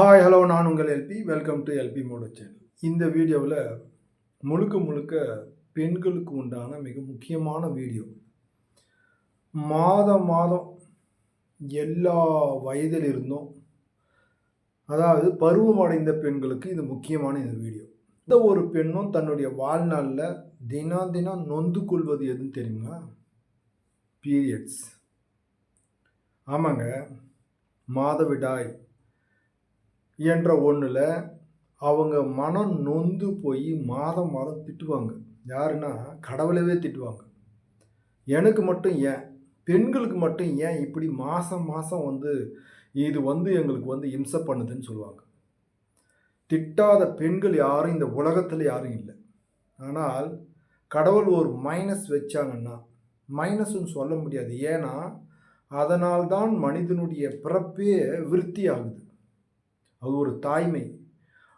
Hi hello நான் உங்கள் LP welcome to LP மோட சேனல் இந்த வீடியோவில் முழுக்க முழுக்க பெண்களுக்கு உண்டான மிக முக்கியமான வீடியோ. மாதம் மாதம் எல்லா வயதிலிருந்தும் அதாவது பருவமடைந்த பெண்களுக்கு இது முக்கியமான இந்த வீடியோ. இந்த ஒரு பெண்ணும் தன்னுடைய வாழ்நாளில் தினம் தினம் நொந்து கொள்வது எதுன்னு தெரியுமா? பீரியட்ஸ் ஆமாங்க. மாதவிடாய். என்ற ஒன்றில் அவங்க மனம் நொந்து போய் மாதம் மாதம் திட்டுவாங்க. யாருன்னா கடவுளவே திட்டுவாங்க. எனக்கு மட்டும் ஏன்? பெண்களுக்கு மட்டும் ஏன் இப்படி மாதம் மாதம் வந்து இது வந்து எங்களுக்கு வந்து இம்சை பண்ணுதுன்னு சொல்லுவாங்க. திட்டாத பெண்கள் யாரும் இந்த உலகத்தில் யாரும் இல்லை. ஆனால் கடவுள் ஒரு மைனஸ் வச்சாங்கன்னா மைனஸ்ன்னு சொல்ல முடியாது. ஏன்னா அதனால்தான் மனிதனுடைய பிறப்பே விருத்தி ஆகுது அது ஒரு தாய்மை.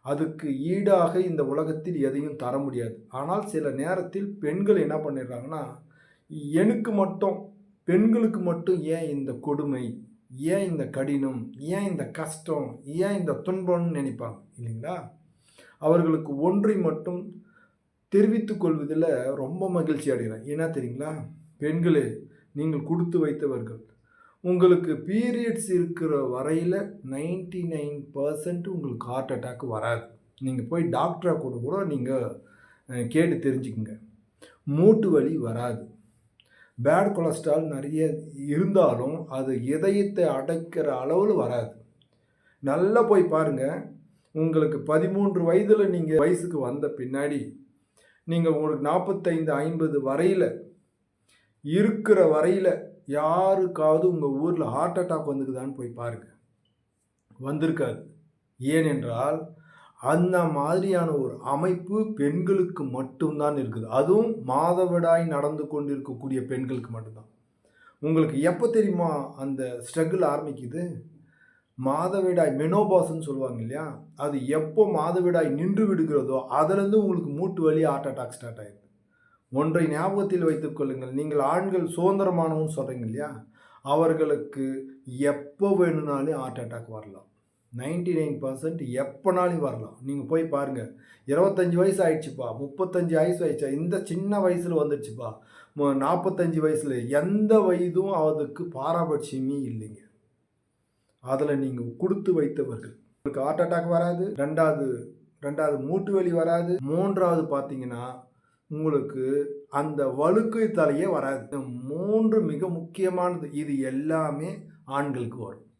அதுக்கு ஈடாக இந்த உலகத்தில் எதையும் தர முடியாது. ஆனால் சில நேரத்தில் பெண்கள் என்ன பண்ணிடுறாங்கன்னா எனக்கு மட்டும் பெண்களுக்கு மட்டும் ஏன் இந்த கொடுமை? ஏன் இந்த கடினம்? ஏன் இந்த கஷ்டம்? ஏன் இந்த துன்பம்னு நினைப்பாங்க இல்லைங்களா? அவர்களுக்கு ஒன்றை மட்டும் தெரிவித்து கொள்வதில் ரொம்ப மகிழ்ச்சி அடைகிறேன். ஏன்னா தெரியுங்களா? பெண்களே நீங்கள் கொடுத்து வைத்தவர்கள். உங்களுக்கு பீரியட்ஸ் இருக்கிற வரையில் நைன்டி நைன் பர்சன்ட் உங்களுக்கு ஹார்ட் அட்டாக் வராது. நீங்கள் போய் டாக்டரை கூட கூட நீங்கள் கேட்டு தெரிஞ்சுக்குங்க. மூட்டு வலி வராது. பேட் கொலஸ்ட்ரால் நிறைய இருந்தாலும் அது இதயத்தை அடைக்கிற அளவில் வராது. நல்லா போய் பாருங்கள் உங்களுக்கு பதிமூன்று வயதில் நீங்கள் வயசுக்கு வந்த பின்னாடி நீங்கள் உங்களுக்கு நாற்பத்தைந்து ஐம்பது வரையில் இருக்கிற வரையில் யாருக்காவது உங்கள் ஊரில் ஹார்ட் அட்டாக் வந்துக்குதான்னு போய் பாருங்கள் வந்திருக்காது ஏனென்றால் அந்த மாதிரியான ஒரு அமைப்பு பெண்களுக்கு மட்டும்தான் இருக்குது. அதுவும் மாதவிடாய் நடந்து கொண்டிருக்கக்கூடிய பெண்களுக்கு மட்டும்தான். உங்களுக்கு எப்போ தெரியுமா அந்த ஸ்ட்ரகிள் ஆரம்பிக்குது? மாதவிடாய் மெனோபாஸ்ன்னு சொல்லுவாங்க இல்லையா? அது எப்போ மாதவிடாய் நின்று விடுகிறதோ அதுலேருந்து உங்களுக்கு மூட்டு வலி ஹார்ட் அட்டாக் ஸ்டார்ட் ஆகிடுது ஒன்றை ஞாபகத்தில் வைத்துக் கொள்ளுங்கள். நீங்கள் ஆண்கள் சுதந்திரமானவன்னு சொல்கிறீங்க இல்லையா? அவர்களுக்கு எப்போ வேணும்னாலும் ஹார்ட் அட்டாக் வரலாம். நைன்டி நைன் பர்சன்ட் எப்போனாலும் வரலாம். நீங்கள் போய் பாருங்கள் இருபத்தஞ்சி வயசு ஆயிடுச்சுப்பா. முப்பத்தஞ்சு வயசு ஆயிடுச்சா? இந்த சின்ன வயசில் வந்துடுச்சுப்பா. நாற்பத்தஞ்சு வயசில் எந்த வயதும் அதுக்கு பாராபட்சமே இல்லைங்க. அதில் நீங்கள் கொடுத்து வைத்தவர்கள். உங்களுக்கு ஹார்ட் அட்டாக் வராது. ரெண்டாவது ரெண்டாவது மூட்டு வலி வராது. மூன்றாவது பார்த்தீங்கன்னா உங்களுக்கு அந்த வழுக்கை தலையே வராது. மூன்று மிக முக்கியமானது. இது எல்லாமே ஆண்களுக்கு வரும்.